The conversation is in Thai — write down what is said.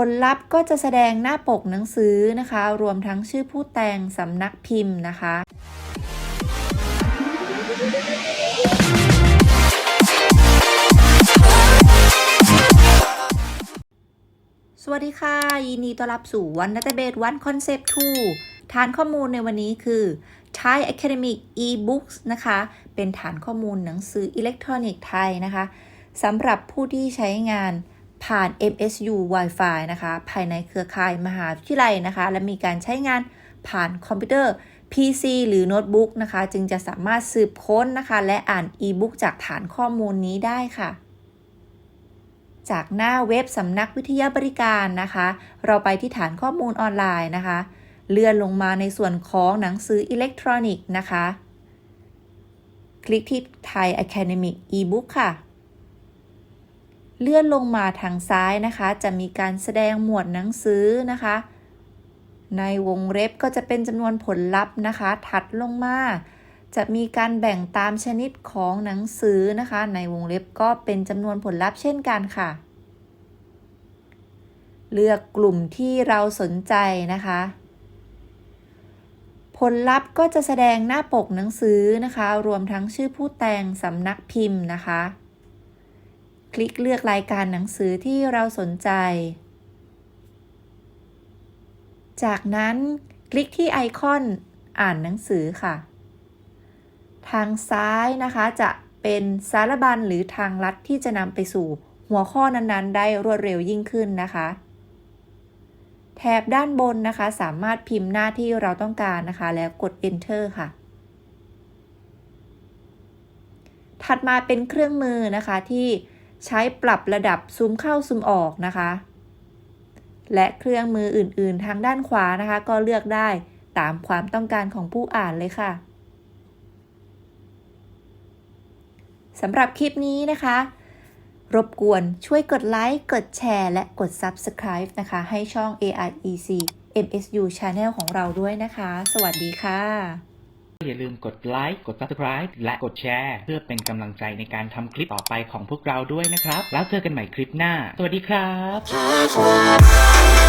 ผลลัพธ์ก็จะแสดงหน้าปกหนังสือนะคะ รวมทั้งชื่อผู้แต่งสำนักพิมพ์นะคะสวัสดีค่ะ ยินดีต้อนรับสู่วันดัตเบ e วันคอนเซปต์2ฐานข้อมูลในวันนี้คือ Thai Academic e-books นะคะ เป็นฐานข้อมูลหนังสืออิเล็กทรอนิกส์ไทยนะคะสำหรับผู้ที่ใช้งาน ผ่าน MSU Wi-Fi นะคะ ภายในเครือข่ายมหาวิทยาลัยนะคะ และมีการใช้งานผ่านคอมพิวเตอร์ PC หรือโน้ตบุ๊กนะคะ จึงจะสามารถสืบค้นนะคะ และอ่าน e-book จากฐานข้อมูลนี้ได้ค่ะ จากหน้าเว็บสำนักวิทยาบริการนะคะ เราไปที่ฐานข้อมูลออนไลน์นะคะ เลื่อนลงมาในส่วนของหนังสืออิเล็กทรอนิกส์นะคะ คลิกที่ Thai Academic e-book ค่ะ เลื่อนลงมาทางซ้ายนะคะ จะมีการแสดงหมวดหนังสือนะคะ ในวงเล็บก็จะเป็นจำนวนผลลัพธ์นะคะ ถัดลงมา จะมีการแบ่งตามชนิดของหนังสือนะคะ ในวงเล็บก็เป็นจำนวนผลลัพธ์เช่นกันค่ะ เลือกกลุ่มที่เราสนใจนะคะผลลัพธ์ก็จะแสดงหน้าปกหนังสือนะคะ รวมทั้งชื่อผู้แต่งสำนักพิมพ์นะคะ คลิกเลือกรายการหนังสือที่เราสนใจ จากนั้นคลิกที่ไอคอนอ่านหนังสือค่ะ ทางซ้ายนะคะจะเป็นสารบัญหรือทางลัดที่จะนำไปสู่หัวข้อนั้นๆ ได้รวดเร็วยิ่งขึ้นนะคะ แถบด้านบนนะคะ สามารถพิมพ์หน้าที่เราต้องการนะคะ แล้วกด enter ค่ะ ถัดมาเป็นเครื่องมือนะคะที่ ใช้ปรับระดับซูมเข้าซูมออกนะคะ และเครื่องมืออื่นๆ ทางด้านขวานะคะ ก็เลือกได้ตามความต้องการของผู้อ่านเลยค่ะสำหรับคลิปนี้นะคะ รบกวนช่วยกดไลค์ กดแชร์ และกด Subscribe นะคะ ให้ช่อง AIEC MSU Channel ของเราด้วยนะคะ สวัสดีค่ะ อย่าลืมกดไลค์ กด subscribe และกดแชร์ เพื่อเป็นกำลังใจในการทำคลิปต่อไปของพวกเราด้วยนะครับ แล้วเจอกันใหม่คลิปหน้า สวัสดีครับ